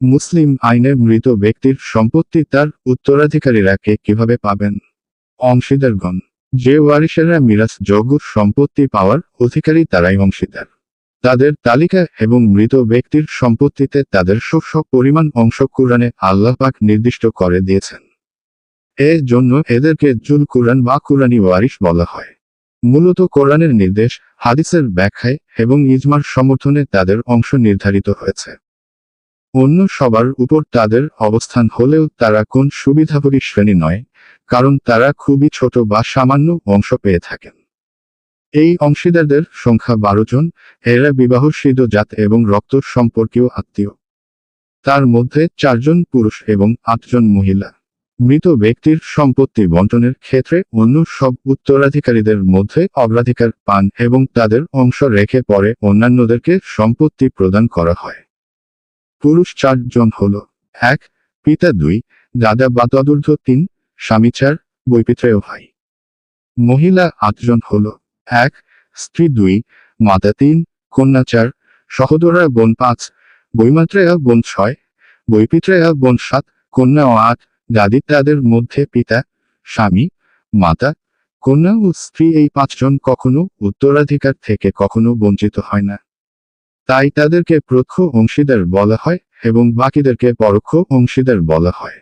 মুসলিম আইনে মৃত ব্যক্তির সম্পত্তি তার উত্তরাধিকারীরা কে কীভাবে পাবেন? অংশীদারগণ, যে ওয়ারিশেরা মিরাজ যোগ্য সম্পত্তি পাওয়ার অধিকারী তারাই অংশীদার। তাদের তালিকা এবং মৃত ব্যক্তির সম্পত্তিতে তাদের শস্য পরিমাণ অংশ কুরআনে আল্লাহ পাক নির্দিষ্ট করে দিয়েছেন। এর জন্য এদেরকে জুল কুরআন বা কুরআনি ওয়ারিশ বলা হয়। মূলত কোরআনের নির্দেশ, হাদিসের ব্যাখ্যায় এবং ইজমার সমর্থনে তাদের অংশ নির্ধারিত হয়েছে। অন্য সবার উপর তাদের অবস্থান হলেও তারা কোন সুবিধাভোগী শ্রেণি নয়, কারণ তারা খুবই ছোট বা সামান্য অংশ পেয়ে থাকেন। এই অংশীদারদের সংখ্যা বারো জন, এরা বিবাহসিদ্ধ জাত এবং রক্ত সম্পর্কীয় আত্মীয়। তার মধ্যে চারজন পুরুষ এবং আটজন মহিলা। মৃত ব্যক্তির সম্পত্তি বন্টনের ক্ষেত্রে অন্য সব উত্তরাধিকারীদের মধ্যে অগ্রাধিকার পান এবং তাদের অংশ রেখে পরে অন্যান্যদেরকে সম্পত্তি প্রদান করা হয়। পুরুষ চারজন হল। এক, পিতা দুই, দাদা বা তদূর্ধ্ব তিন, স্বামী চার, বৈপিত্রেয় ভাই। মহিলা আটজন হল। এক, স্ত্রী দুই, মাতা তিন, কন্যা চার সহোদরা বোন পাঁচ, বৈমাত্রেয়া বোন ছয়, বৈপিত্রেয়া বোন সাত, কন্যা ও আট, দাদি তাদের মধ্যে পিতা, স্বামী, মাতা, কন্যা ও স্ত্রী এই পাঁচজন কখনো উত্তরাধিকার থেকে কখনো বঞ্চিত হয় না। তাই তাদেরকে প্রত্যক্ষ অংশীদার বলা হয় এবং বাকিদেরকে পরোক্ষ অংশীদার বলা হয়।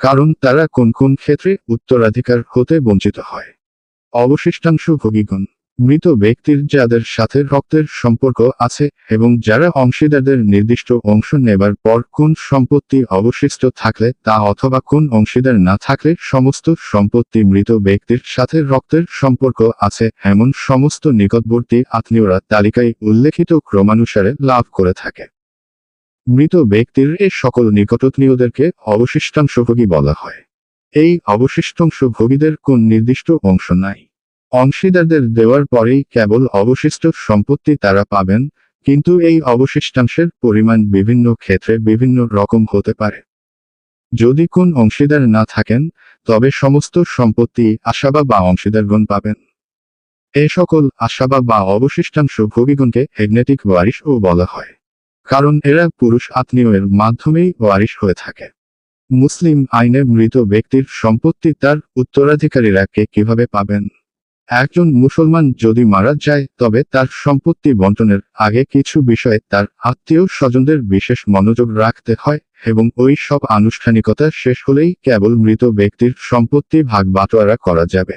কারণ তারা কোন কোন ক্ষেত্রে উত্তরাধিকার হতে বঞ্চিত হয়। অবশিষ্টাংশ ভোগীগণ মৃত ব্যক্তির যাদের সাথে রক্তের সম্পর্ক আছে এবং যারা অংশীদারদের নির্দিষ্ট অংশ নেবার পর কোন সম্পত্তি অবশিষ্ট থাকলে তা অথবা কোন অংশীদার না থাকলে সমস্ত সম্পত্তি মৃত ব্যক্তির সাথে রক্তের সম্পর্ক আছে এমন সমস্ত নিকটবর্তী আত্মীয়রা তালিকায় উল্লেখিত ক্রমানুসারে লাভ করে থাকে। মৃত ব্যক্তির এ সকল নিকটাত্মীয়দেরকে অবশিষ্টাংশভোগী বলা হয়। এই অবশিষ্টাংশ ভোগীদের কোন নির্দিষ্ট অংশ নাই। অংশীদারদের দেওয়ার পরেই কেবল অবশিষ্ট সম্পত্তি তারা পাবেন, কিন্তু এই অবশিষ্টাংশের পরিমাণ বিভিন্ন ক্ষেত্রে বিভিন্ন রকম হতে পারে। যদি কোন অংশীদার না থাকেন, তবে সমস্ত সম্পত্তি আশাবা বা অংশীদারগণ পাবেন। এ সকল আশাবা বা অবশিষ্টাংশ ভোগীগণকে এগনেটিক ও বলা হয়, কারণ এরা পুরুষ আত্মীয়ের মাধ্যমেই ওয়ারিশ হয়ে থাকে। মুসলিম আইনে মৃত ব্যক্তির সম্পত্তি তার উত্তরাধিকারীরা কে কীভাবে পাবেন? একজন মুসলমান যদি মারা যায়, তবে তার সম্পত্তি বন্টনের আগে কিছু বিষয়ে তার আত্মীয় স্বজনদের বিশেষ মনোযোগ রাখতে হয়, এবং ওই সব আনুষ্ঠানিকতা শেষ হলেই কেবল মৃত ব্যক্তির সম্পত্তি ভাগ বাটোয়ারা করা যাবে।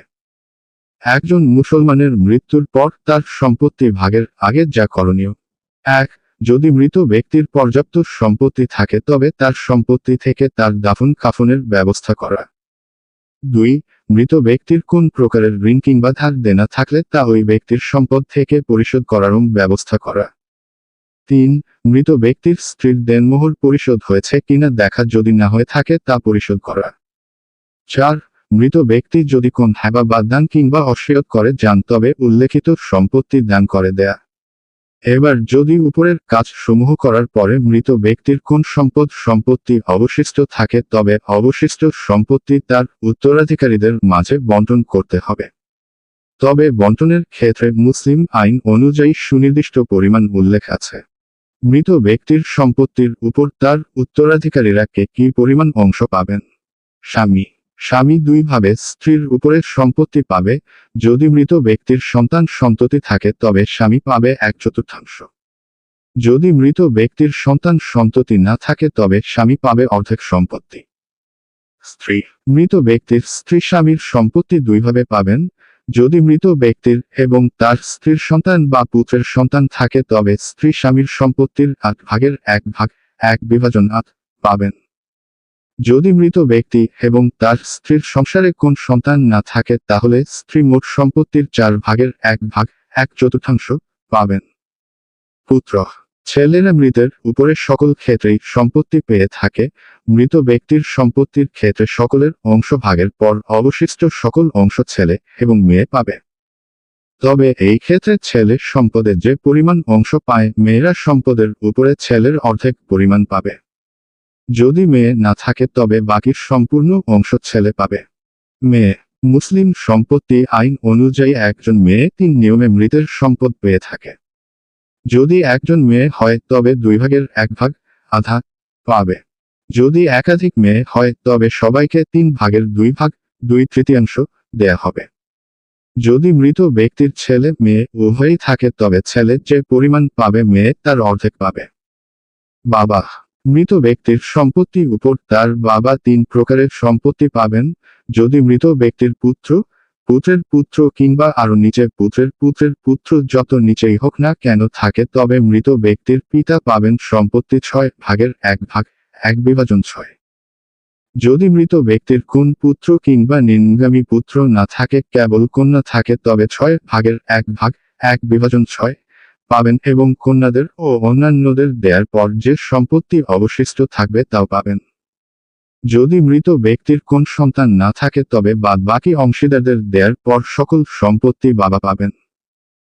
একজন মুসলমানের মৃত্যুর পর তার সম্পত্তি ভাগের আগে যা করণীয়। এক, যদি মৃত ব্যক্তির পর্যাপ্ত সম্পত্তি থাকে, তবে তার সম্পত্তি থেকে তার দাফন কাফনের ব্যবস্থা করা। দুই মৃত ব্যক্তির কোন প্রকারের ঋণ কিংবা ধার দেনা থাকলে তা ওই ব্যক্তির সম্পদ থেকে পরিশোধ করারও ব্যবস্থা করা। তিন, মৃত ব্যক্তির স্ত্রীর দেনমোহর পরিশোধ হয়েছে কিনা দেখা যদি না হয়ে থাকে তা পরিশোধ করা। চার, মৃত ব্যক্তি যদি কোন হ্যাবা বা দান কিংবা অস্বীয় করে যান তবে উল্লেখিত সম্পত্তি দান করে দেয়া। এবার যদি উপরের কাজ সমূহ করার পরে মৃত ব্যক্তির কোন সম্পদ সম্পত্তি অবশিষ্ট থাকে, তবে অবশিষ্ট সম্পত্তি তার উত্তরাধিকারীদের মাঝে বন্টন করতে হবে। তবে বন্টনের ক্ষেত্রে মুসলিম আইন অনুযায়ী সুনির্দিষ্ট পরিমাণ উল্লেখ আছে। মৃত ব্যক্তির সম্পত্তির উপর তার উত্তরাধিকারীরা কে কি পরিমাণ অংশ পাবেন? স্বামী স্বামী দুইভাবে স্ত্রীর উপরে সম্পত্তি পাবে, যদি মৃত ব্যক্তির সন্তান সন্ততি থাকে তবে স্বামী পাবে এক চতুর্থাংশ। যদি মৃত ব্যক্তির সন্তান সন্ততি না থাকে তবে স্বামী পাবে অর্ধেক সম্পত্তি। স্ত্রী, মৃত ব্যক্তির স্ত্রী স্বামীর সম্পত্তি দুইভাবে পাবেন, যদি মৃত ব্যক্তির এবং তার স্ত্রীর সন্তান বা পুত্রের সন্তান থাকে তবে স্ত্রী স্বামীর সম্পত্তির আট ভাগের এক ভাগ, এক বিভাজন আট, পাবেন। যদি মৃত ব্যক্তি এবং তার স্ত্রীর সংসারে কোন সন্তান না থাকে, তাহলে স্ত্রী মোট সম্পত্তির চার ভাগের এক ভাগ, এক চতুর্থাংশ পাবেন। পুত্র, ছেলেরা মৃতের উপরে সকল ক্ষেত্রেই সম্পত্তি পেয়ে থাকে। মৃত ব্যক্তির সম্পত্তির ক্ষেত্রে সকলের অংশ ভাগের পর অবশিষ্ট সকল অংশ ছেলে এবং মেয়ে পাবে। তবে এই ক্ষেত্রে ছেলে সম্পদের যে পরিমাণ অংশ পায়, মেয়েরা সম্পদের উপরে ছেলের অর্ধেক পরিমাণ পাবে। যদি মেয়ে না থাকে তবে বাকির সম্পূর্ণ অংশ ছেলে পাবে। মেয়ে, মুসলিম সম্পত্তি আইন অনুযায়ী একজন মেয়ে তিন নিয়মে মৃতের সম্পদ পেয়ে থাকে। যদি একজন মেয়ে হয় তবে দুই ভাগের এক ভাগ আধা পাবে। যদি একাধিক মেয়ে হয় তবে সবাইকে তিন ভাগের দুই ভাগ দুই তৃতীয়াংশ দেয়া হবে। যদি মৃত ব্যক্তির ছেলে মেয়ে উভয়ই থাকে তবে ছেলে যে পরিমাণ পাবে মেয়ে তার অর্ধেক পাবে। বাবা মৃত ব্যক্তির সম্পত্তি উপর তার বাবা তিন প্রকারের সম্পত্তি পাবেন, যদি মৃত ব্যক্তির পুত্র, পুত্রের পুত্র কিংবা আরও নিচে পুত্রের পুত্রের পুত্র যত নিচেই হোক না কেন থাকে তবে মৃত ব্যক্তির পিতা পাবেন সম্পত্তি ছয় ভাগের এক ভাগ, এক বিভাজন ছয়। যদি মৃত ব্যক্তির কোন পুত্র কিংবা নিম্নগামী পুত্র না থাকে, কেবল কন্যা থাকে তবে ছয় ভাগের এক ভাগ, এক বিভাজন ছয়। পাবেন এবং কন্যাদের ও অন্যান্যদের দেওয়ার পর যে সম্পত্তি অবশিষ্ট থাকবে তাও পাবেন। যদি মৃত ব্যক্তির কোন সন্তান না থাকে তবে বাদ বাকি অংশীদারদের দেয়ার পর সকল সম্পত্তি বাবা পাবেন।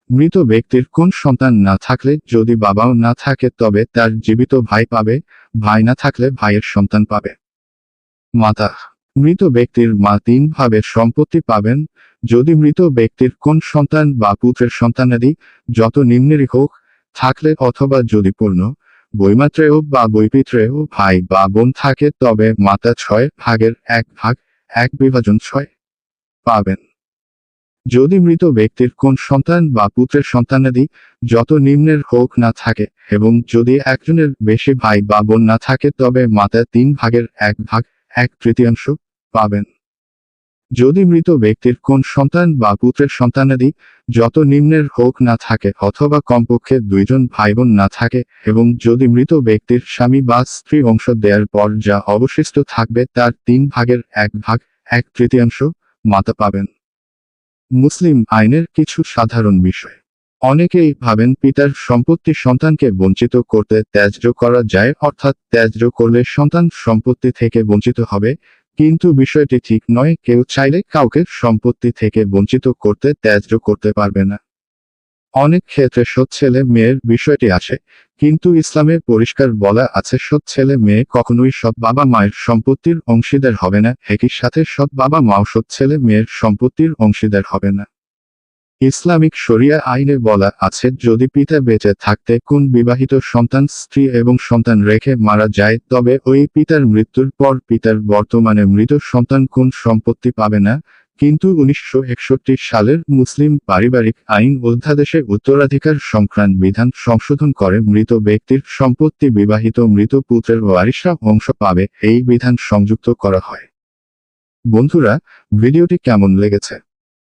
মৃত ব্যক্তির কোন সন্তান না থাকলে যদি বাবাও না থাকে তবে তার জীবিত ভাই পাবে, ভাই না থাকলে ভাইয়ের সন্তান পাবে। মাতা মৃত ব্যক্তির মা তিন ভাবে সম্পত্তি পাবেন, যদি মৃত ব্যক্তির কোন সন্তান বা পুত্রের সন্তানাদি যত নিম্নেরই হোক, থাকলে অথবা যদি পূর্ণ, বৈমাত্রেয় বা বৈপিত্রেয় ভাই বা বোন থাকে, তবে মাতা ছয় ভাগের এক ভাগ, এক বিভাজন ছয় পাবেন। যদি মৃত ব্যক্তির কোন সন্তান বা পুত্রের সন্তানাদি যত নিম্নের হোক না থাকে এবং যদি একজনের বেশি ভাই বা বোন না থাকে, তবে মাতা তিন ভাগের এক ভাগ, এক তৃতীয়াংশ পাবেন। যদি মৃত ব্যক্তির কোন সন্তান বা পুত্রের সন্তানাদি যত নিম্নের হোক না থাকে অথবা কমপক্ষে দুইজন ভাই বোন না থাকে এবং যদি মৃত ব্যক্তির স্বামী বা স্ত্রী অংশ দেওয়ার পর যা অবশিষ্ট থাকবে তার তিন ভাগের এক ভাগ, এক তৃতীয়াংশ মাতা পাবেন। মুসলিম আইনের কিছু সাধারণ বিষয়। অনেকেই ভাবেন পিতার সম্পত্তি সন্তানকে বঞ্চিত করতে ত্যায্য করা যায়, অর্থাৎ ত্যায্য করলে সন্তান সম্পত্তি থেকে বঞ্চিত হবে কিন্তু বিষয়টি ঠিক নয়, কেউ চাইলে কাউকে সম্পত্তি থেকে বঞ্চিত করতে ত্যায্য করতে পারবে না। অনেক ক্ষেত্রে সৎ ছেলে মেয়ের বিষয়টি আছে, কিন্তু ইসলামের পরিষ্কার বলা আছে, সৎ ছেলে মেয়ে কখনোই সৎ বাবা মায়ের সম্পত্তির অংশীদার হবে না, একই সাথে সৎ বাবা মাও সৎ ছেলে মেয়ের সম্পত্তির অংশীদার হবে না। ইসলামিক শরিয়া আইনে বলা আছে, যদি পিতা বেঁচে থাকতে কোন বিবাহিত সন্তান স্ত্রী এবং সন্তান রেখে মারা যায়, তবে ওই পিতার মৃত্যুর পর পিতার বর্তমানে মৃত সন্তান কোন সম্পত্তি পাবে না। কিন্তু উনিশশো একষট্টি সালের মুসলিম পারিবারিক আইন অধ্যাদেশে উত্তরাধিকার সংক্রান্ত বিধান সংশোধন করে মৃত ব্যক্তির সম্পত্তি বিবাহিত মৃত পুত্রের ওয়ারিশরা অংশ পাবে, এই বিধান সংযুক্ত করা হয়। বন্ধুরা, ভিডিওটি কেমন লেগেছে?